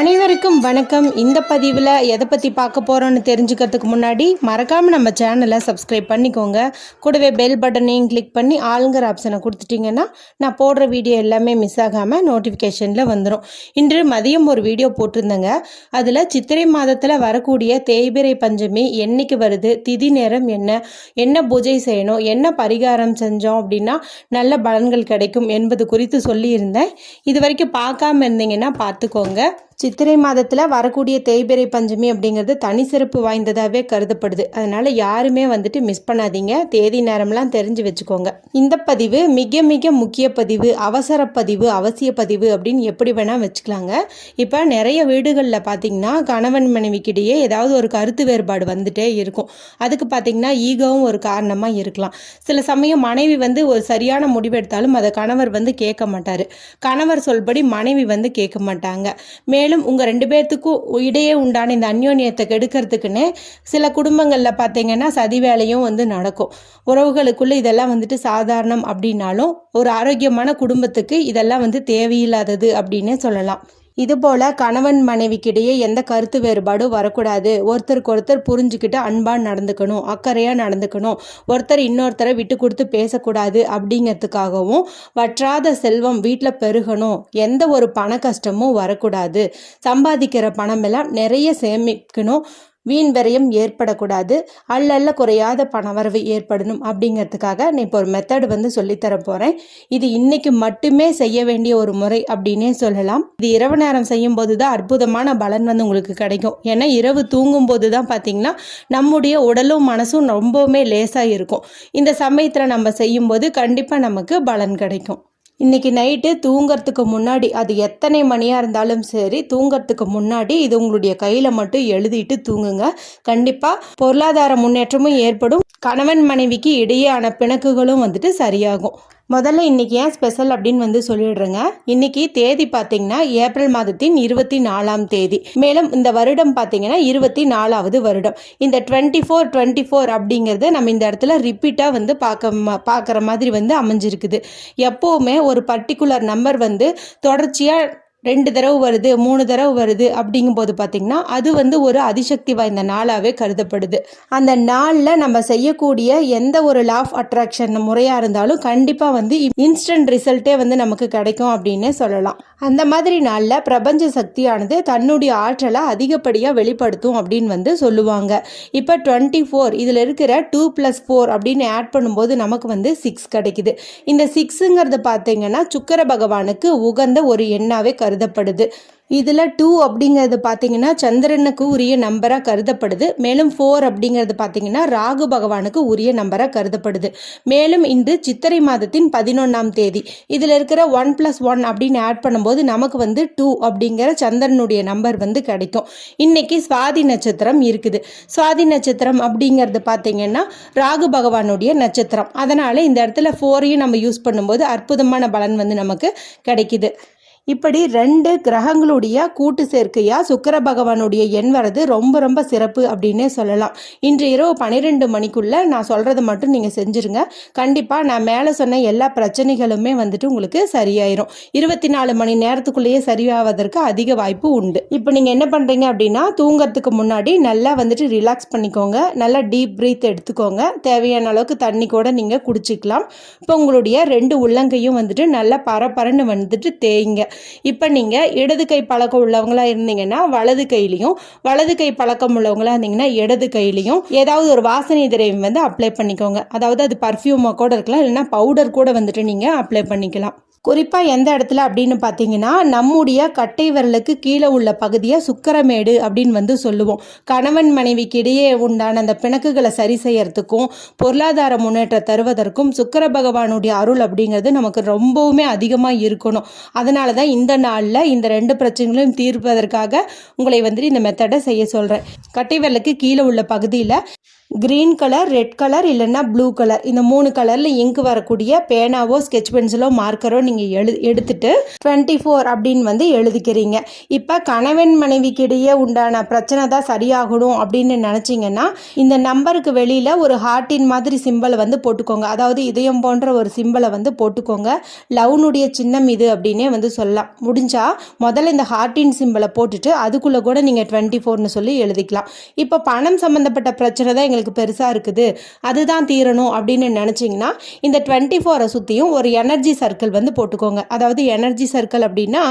அனைவருக்கும் வணக்கம். இந்த பதிவில் எதை பற்றி பார்க்க போகிறோன்னு தெரிஞ்சுக்கிறதுக்கு முன்னாடி மறக்காமல் நம்ம சேனலை சப்ஸ்கிரைப் பண்ணிக்கோங்க. கூடவே பெல் பட்டனையும் கிளிக் பண்ணி ஆளுங்கிற ஆப்ஷனை கொடுத்துட்டிங்கன்னா நான் போடுற வீடியோ எல்லாமே மிஸ் ஆகாமல் நோட்டிஃபிகேஷனில் வந்துடும் இன்று மதியம் ஒரு வீடியோ போட்டிருந்தேங்க. அதில் சித்திரை மாதத்தில் வரக்கூடிய தேய்பிரை பஞ்சமி என்னைக்கு வருது திதி நேரம் என்ன என்ன பூஜை செய்யணும் என்ன பரிகாரம் செஞ்சோம் அப்படின்னா நல்ல பலன்கள் கிடைக்கும் என்பது குறித்து சொல்லியிருந்தேன். இது வரைக்கும் பார்க்காம இருந்தீங்கன்னா பார்த்துக்கோங்க. சித்திரை மாதத்தில் வரக்கூடிய தேய்பிறை பஞ்சமி அப்படிங்கிறது தனி சிறப்பு வாய்ந்ததாகவே கருதப்படுது. அதனால் யாருமே வந்துட்டு மிஸ் பண்ணாதீங்க. தேதி நேரம்லாம் தெரிஞ்சு வச்சுக்கோங்க. இந்த பதிவு மிக மிக முக்கிய பதிவு அவசர பதிவு அவசிய பதிவு அப்படின்னு எப்படி வேணால் வச்சுக்கலாங்க. இப்போ நிறைய வீடுகளில் பார்த்தீங்கன்னா கணவன் மனைவிக்கிடையே ஏதாவது ஒரு கருத்து வேறுபாடு வந்துட்டே இருக்கும். அதுக்கு பார்த்தீங்கன்னா ஈகோவும் ஒரு காரணமாக இருக்கலாம். சில சமயம் மனைவி வந்து ஒரு சரியான முடிவெடுத்தாலும் அதை கணவர் வந்து கேட்க மாட்டார். கணவர் சொல்படி மனைவி வந்து கேட்க மாட்டாங்க. மேலும் உங்கள் ரெண்டு பேர்த்துக்கும் இடையே உண்டான இந்த அந்யோன்யத்தை கெடுக்கிறதுக்குன்னு சில குடும்பங்களில் பார்த்தீங்கன்னா சதி வேலையும் வந்து நடக்கும். உறவுகளுக்குள்ளே இதெல்லாம் வந்துட்டு சாதாரணம் அப்படின்னாலும் ஒரு ஆரோக்கியமான குடும்பத்துக்கு இதெல்லாம் வந்து தேவையில்லாதது அப்படின்னே சொல்லலாம். இதுபோல் கணவன் மனைவிக்கிடையே எந்த கருத்து வேறுபாடும் வரக்கூடாது. ஒருத்தருக்கு ஒருத்தர் புரிஞ்சுக்கிட்டு அன்பாக நடந்துக்கணும் அக்கறையாக நடந்துக்கணும். ஒருத்தர் இன்னொருத்தரை விட்டு கொடுத்து பேசக்கூடாது அப்படிங்கிறதுக்காகவும் வற்றாத செல்வம் வீட்டில் பெருகணும். எந்த ஒரு பண கஷ்டமும் வரக்கூடாது. சம்பாதிக்கிற பணமெல்லாம் நிறைய சேமிக்கணும். வீண் விரயம் ஏற்படக்கூடாது. அல்லல்ல குறையாத பணவரவு ஏற்படணும் அப்படிங்கிறதுக்காக நான் இப்போ ஒரு மெத்தடு வந்து சொல்லித்தர போகிறேன் இது இன்னைக்கு மட்டுமே செய்ய வேண்டிய ஒரு முறை அப்படின்னே சொல்லலாம். இது இரவு நேரம் செய்யும் போது தான் அற்புதமான பலன் வந்து உங்களுக்கு கிடைக்கும். ஏன்னா இரவு தூங்கும் போது தான் பார்த்தீங்கன்னா நம்முடைய உடலும் மனசும் ரொம்பவுமே லேசாக இருக்கும் இந்த சமயத்தில் நம்ம செய்யும்போது கண்டிப்பாக நமக்கு பலன் கிடைக்கும். இன்னைக்கு நைட்டு தூங்கிறதுக்கு முன்னாடி அது எத்தனை மணியாக இருந்தாலும் சரி தூங்கிறதுக்கு முன்னாடி இது உங்களுடைய கையில் மட்டும் எழுதிட்டு தூங்குங்க. கண்டிப்பாக பொருளாதார முன்னேற்றமும் ஏற்படும். கணவன் மனைவிக்கு இடையேயான பிணக்குகளும் வந்துட்டு சரியாகும். முதல்ல இன்றைக்கி ஏன் ஸ்பெஷல் அப்படின்னு வந்து சொல்லிடுறேங்க. இன்றைக்கி தேதி பார்த்தீங்கன்னா ஏப்ரல் மாதத்தின் இருபத்தி நாலாம் தேதி. மேலும் இந்த வருடம் பார்த்தீங்கன்னா இருபத்தி நாலாவது வருடம். இந்த டுவெண்ட்டி ஃபோர் டுவெண்ட்டி ஃபோர் அப்படிங்கிறது நம்ம இந்த இடத்துல ரிப்பீட்டாக வந்து பார்க்க பார்க்குற மாதிரி வந்து அமைஞ்சிருக்குது. எப்போவுமே ஒரு பர்டிகுலர் நம்பர் வந்து தொடர்ச்சியாக ரெண்டு தடவை வருது மூணு தடவை வருது அப்படிங்கும்போது பார்த்திங்கன்னா அது வந்து ஒரு அதிசக்தி வாய்ந்த நாளாகவே கருதப்படுது. அந்த நாளில் நம்ம செய்யக்கூடிய எந்த ஒரு லா ஆஃப் அட்ராக்ஷன் முறையாக இருந்தாலும் கண்டிப்பாக வந்து இன்ஸ்டன்ட் ரிசல்ட்டே வந்து நமக்கு கிடைக்கும் அப்படின்னே சொல்லலாம். அந்த மாதிரி நாளில் பிரபஞ்ச சக்தியானது தன்னுடைய ஆற்றலை அதிகப்படியாக வெளிப்படுத்தும் அப்படின்னு வந்து சொல்லுவாங்க. இப்போ டுவெண்ட்டி ஃபோர் இதில் இருக்கிற டூ ப்ளஸ் ஃபோர் அப்படின்னு ஆட் பண்ணும்போது நமக்கு வந்து சிக்ஸ் கிடைக்குது. இந்த சிக்ஸுங்கிறது பார்த்தீங்கன்னா சுக்கர பகவானுக்கு உகந்த ஒரு எண்ணாவே கருதப்படுது. இதில் டூ அப்படிங்கிறது பார்த்தீங்கன்னா சந்திரனுக்கு உரிய நம்பராக கருதப்படுது. மேலும் ஃபோர் அப்படிங்கிறது பார்த்தீங்கன்னா ராகு பகவானுக்கு உரிய நம்பராக கருதப்படுது. மேலும் இன்று சித்திரை மாதத்தின் பதினொன்றாம் தேதி இதில் இருக்கிற ஒன் ப்ளஸ் ஒன் அப்படின்னு ஆட் பண்ணும்போது நமக்கு வந்து டூ அப்படிங்கிற சந்திரனுடைய நம்பர் வந்து கிடைக்கும். இன்னைக்கு சுவாதி நட்சத்திரம் இருக்குது. சுவாதி நட்சத்திரம் அப்படிங்கிறது பார்த்தீங்கன்னா ராகு பகவானுடைய நட்சத்திரம். அதனால் இந்த இடத்துல ஃபோரையும் நம்ம யூஸ் பண்ணும்போது அற்புதமான பலன் வந்து நமக்கு கிடைக்குது. இப்படி ரெண்டு கிரகங்களுடைய கூட்டு சேர்க்கையா சுக்கர பகவானுடைய எண் வர்றது ரொம்ப ரொம்ப சிறப்பு அப்படின்னே சொல்லலாம். இன்று இரவு பன்னிரெண்டு மணிக்குள்ள நான் சொல்கிறத மட்டும் நீங்க செஞ்சிருங்க. கண்டிப்பா நான் மேலே சொன்ன எல்லா பிரச்சனைகளுமே வந்துட்டு உங்களுக்கு சரியாயிரும். இருபத்தி நாலு மணி நேரத்துக்குள்ளேயே சரியாவதற்கு அதிக வாய்ப்பு உண்டு. இப்போ நீங்க என்ன பண்றீங்க அப்படின்னா தூங்கறதுக்கு முன்னாடி நல்லா வந்துட்டு ரிலாக்ஸ் பண்ணிக்கோங்க. நல்லா டீப் பிரீத் எடுத்துக்கோங்க. தேவையான அளவுக்கு தண்ணி கூட நீங்க குடிச்சிக்கலாம். இப்போ உங்களுடைய ரெண்டு உள்ளங்கையும் வந்துட்டு நல்லா பரபரன்னு வந்துட்டு தேய்ங்க. இப்போ நீங்கள் இடது கை பழக்கம் உள்ளவங்களா இருந்தீங்கன்னா வலது கையிலையும் வலது கை பழக்கம் உள்ளவங்களா இருந்தீங்கன்னா இடது கையிலையும் ஏதாவது ஒரு வாசனை திரவியம் வந்து அப்ளை பண்ணிக்கோங்க. அதாவது அது பர்ஃப்யூமாக கூட இருக்கலாம் இல்லைன்னா பவுடர் கூட வந்துட்டு நீங்கள் அப்ளை பண்ணிக்கலாம். குறிப்பாக எந்த இடத்துல அப்படின்னு பார்த்தீங்கன்னா நம்முடைய கட்டை விரலுக்கு கீழே உள்ள பகுதியை சுக்கரமேடு அப்படின்னு வந்து சொல்லுவோம். கணவன் மனைவிக்கு இடையே உண்டான அந்த பிணக்குகளை சரி செய்யறதுக்கும் பொருளாதார முன்னேற்றம் தருவதற்கும் சுக்கர பகவானுடைய அருள் அப்படிங்கிறது நமக்கு ரொம்பவுமே அதிகமாக இருக்கணும். அதனால தான் இந்த நாளில் இந்த ரெண்டு பிரச்சனைகளையும் தீர்ப்பதற்காக உங்களை வந்துட்டு இந்த மெத்தடை செய்ய சொல்கிறேன் கட்டை விரலுக்கு கீழே உள்ள பகுதியில் க்ரீன் கலர் ரெட் கலர் இல்லைன்னா ப்ளூ கலர் இந்த மூணு கலரில் இங்கு வரக்கூடிய பேனாவோ ஸ்கெட்ச் பென்சிலோ மார்க்கரோ நீங்கள் எழு எடுத்துட்டு டுவெண்ட்டி ஃபோர் அப்படின்னு வந்து எழுதிக்கிறீங்க. இப்போ கணவன் மனைவிக்கு இடையே உண்டான பிரச்சனை தான் சரியாகணும் அப்படின்னு நினச்சிங்கன்னா இந்த நம்பருக்கு வெளியில் ஒரு ஹார்ட்டின் மாதிரி சிம்பிளை வந்து போட்டுக்கோங்க. அதாவது இதயம் போன்ற ஒரு சிம்பிளை வந்து போட்டுக்கோங்க. லவ்னுடைய சின்னம் இது அப்படின்னே வந்து சொல்லலாம். முடிஞ்சால் முதல்ல இந்த ஹார்ட்டின் சிம்பிளை போட்டுட்டு அதுக்குள்ளே கூட நீங்கள் டுவெண்ட்டி ஃபோர்னு சொல்லி எழுதிக்கலாம். இப்போ பணம் சம்மந்தப்பட்ட பிரச்சனை தான் எங்களுக்கு பெருசாக இருக்குது. அதுதான் தீரணும் அப்படின்னு நினச்சிங்கன்னா இந்த டுவெண்ட்டி ஃபோரை சுற்றியும் ஒரு எனர்ஜி சர்க்கிள் வந்து போட்டுக்கோங்க. அதாவது எனர்ஜி சர்க்கிள் அப்படின்னா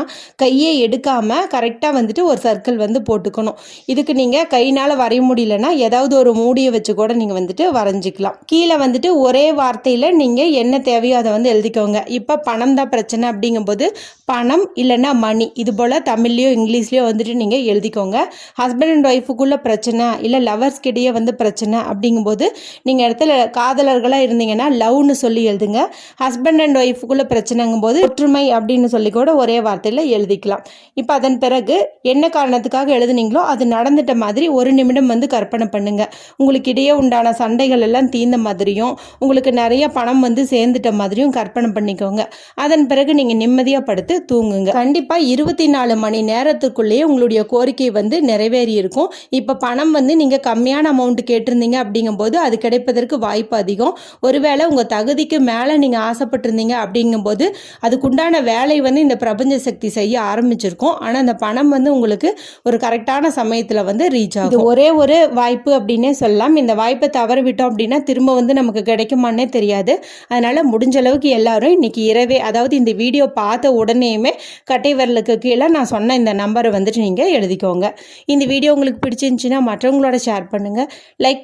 கையை எடுக்காமல் கரெக்டாக வந்துட்டு ஒரு சர்க்கிள் வந்து போட்டுக்கணும். இதுக்கு நீங்கள் கையினால் வரைய முடியலன்னா ஏதாவது ஒரு மூடியை வச்சு கூட நீங்கள் வந்துட்டு வரைஞ்சிக்கலாம். கீழே வந்துட்டு ஒரே வார்த்தையில் நீங்கள் என்ன தேவையோ அதை வந்து எழுதிக்கோங்க. இப்போ பணம் தான் பிரச்சனை அப்படிங்கும்போது பணம் இல்லைன்னா மணி இது போல் தமிழ்லையோ இங்கிலீஷ்லேயோ வந்துட்டு நீங்கள் எழுதிக்கோங்க. ஹஸ்பண்ட் அண்ட் ஒய்ஃபுக்குள்ளே பிரச்சனை இல்லை லவர்ஸ் கிட்டேயே வந்து பிரச்சனை அப்படிங்கும்போது நீங்கள் இடத்துல காதலர்களாக இருந்தீங்கன்னா லவ்னு சொல்லி எழுதுங்க. ஹஸ்பண்ட் அண்ட் ஒய்ஃபுக்குள்ளே பிரச்சனைங்கும்போது ஒற்றுமை அப்படின்னு சொல்லி கூட ஒரே வார்த்தையில் எழுதிக்கலாம். இப்போ அதன் பிறகு என்ன காரணத்துக்காக எழுதுனீங்களோ அது நடந்துட்ட மாதிரி ஒரு நிமிடம் வந்து கற்பனை பண்ணுங்க. உங்களுக்கு இடையே உண்டான சண்டைகள் எல்லாம் தீர்ந்த மாதிரியும் உங்களுக்கு நிறைய பணம் வந்து சேர்ந்துட்ட மாதிரியும் கற்பனை பண்ணிக்கோங்க. அதன் பிறகு நீங்கள் நிம்மதியாக படுத்து தூங்குங்க. கண்டிப்பாக இருபத்தி நாலு மணி நேரத்துக்குள்ளேயே உங்களுடைய கோரிக்கை வந்து நிறைவேறி இருக்கும் இப்போ பணம் வந்து நீங்கள் கம்மியான அமௌண்ட் கேட்டிருந்தீங்க அப்படிங்கும்போது அது கிடைப்பதற்கு வாய்ப்பு அதிகம். ஒருவேளை உங்கள் தகுதிக்கு மேலே நீங்கள் ஆசைப்பட்டிருந்தீங்க அப்படிங்கும்போது அதுக்குண்டான வேலை வந்து இந்த பிரபஞ்ச சக்தி செய்ய ஆரம்பிச்சிருக்கும். ஆனால் அந்த பணம் வந்து உங்களுக்கு ஒரு கரெக்டான சமயத்தில் வந்து ரீச் ஆகும். ஒரே ஒரு வாய்ப்பு அப்படின்னே சொல்லலாம். இந்த வாய்ப்பை தவற விட்டோம் அப்படின்னா திரும்ப வந்து நமக்கு கிடைக்குமான்னே தெரியாது. அதனால் முடிஞ்ச அளவுக்கு எல்லாரும் இன்னைக்கு இரவே அதாவது இந்த வீடியோ பார்த்த உடனேயுமே கட்டை விரலுக்கு கீழே நான் சொன்ன இந்த நம்பரை வந்துட்டு நீங்கள் எழுதிக்கோங்க. இந்த வீடியோ உங்களுக்கு பிடிச்சிருந்துச்சின்னா மற்றவங்களோட ஷேர் பண்ணுங்கள் லைக்